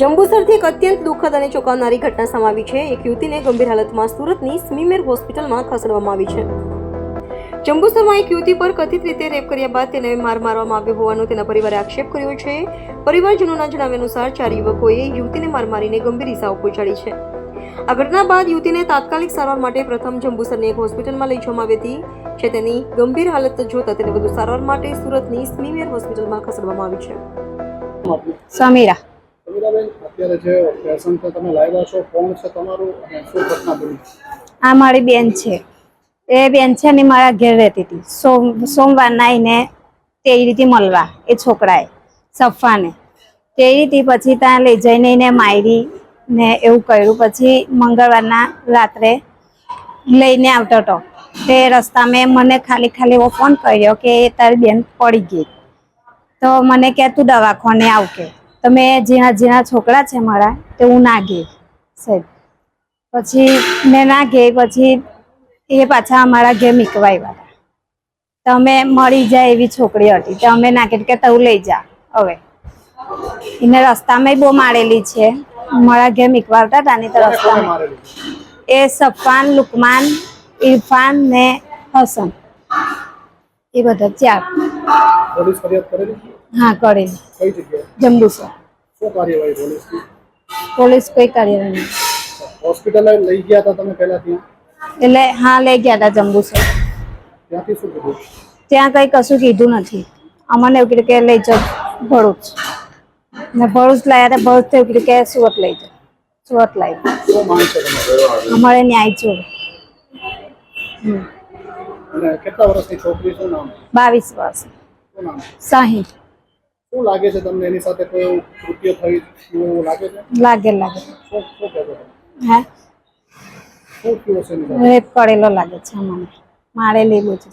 જંબુસરથી એક અત્યંત દુઃખદ અને ચોંકાવનારી ઘટના સમાવી છે. એક યુવતીને ગંભીર હાલતમાં સુરતની સ્મીમેર હોસ્પિટલમાં ખસેડવામાં આવી છે. જંબુસરમાં એક યુવતી પર કથિત રીતે રેપ કર્યા બાદ તેને માર મારવામાં આવ્યો હોવાનો તેના પરિવારે આક્ષેપ કર્યો છે. પરિવારજનોના જણાવ્યા અનુસાર ચાર યુવકોએ યુવતીને માર મારીને ગંભીર ઇજાઓ પહોંચાડી છે. આ ઘટના બાદ યુવતીને તાત્કાલિક સારવાર માટે પ્રથમ જંબુસરની એક હોસ્પિટલમાં લઈ જવામાં આવી હતી છે તેની ગંભીર હાલત જોતા તેને વધુ સારવાર માટે સુરતની સ્મીમેર હોસ્પિટલમાં ખસેડવામાં આવી છે. સમીરા. અત્યારે જે પેશન્ટ તમે લાવ્યા છો, કોણ છે તમારું અને શું ઘટના બની? આ મારી બેન છે. એ બેન છે ને મારા ઘેર રહેતી હતી. સોમ, સોમવારના એને તે રીતે મળવા, એ છોકરાએ, સફાને. તે રીતે પછી ત્યાં લઈ જઈને એને મારી ને એવું કર્યું. પછી મંગળવારના રાત્રે લઈને આવતો હતો. તે રસ્તામાં મને ખાલી ખાલી એવો ફોન કર્યો કે તારી બેન પડી ગઈ. તો મને કે તું દવાખાને આવ કે તો મેં ઝીણા ઝીણા છોકરા છે મારા તે હું ના ગઈ સાહેબ. પછી મેં ના ગઈ પછી એ પાછા અમારા ઘેર મીકવા આવ્યા હતા. તો અમે મળી જાય એવી છોકરી હતી તો અમે ના કે તું લઈ જા હવે. એને રસ્તામાં બહુ મારેલી છે. મારા ઘેર મીકવા આવતા હતા ને તો રસ્તામાં. એ સફાન લુકમાન ઇરફાન ને હસન. એ બધા ચાર હા કરેલી. જંબુસર. શું કાર્યવાહી પોલીસની પોલીસ કોઈ કાર્યવાહી નહીં. હોસ્પિટલ લઈ ગયા હતા તમે પહેલા ત્યાં એટલે હા લઈ ગયા હતા જંબુસર. ત્યાંથી શું કીધું? ત્યાં કઈ કશું કીધું નથી. અમને એવું કીધું કે લઈ જાઓ ભરૂચ. ને ભરૂચ લાયા હતા ભરૂચ એવું કીધું કે સુરત લઈ જાઓ. સુરત લાવી શું માંગ છે તમારે? અમારે ન્યાય જોડે. અને કેટલા વર્ષની છોકરી શું નામ? બાવીસ વર્ષ. શું નામ? સાહી શું લાગે છે તમને? એની સાથે કોઈ એવું કૃત્ય થઈ એવું લાગે છે? લાગે લાગે. શું શું કહેતો હે? શું થયું રેપ કરેલો લાગે છે મને મારેલી બહુ છે.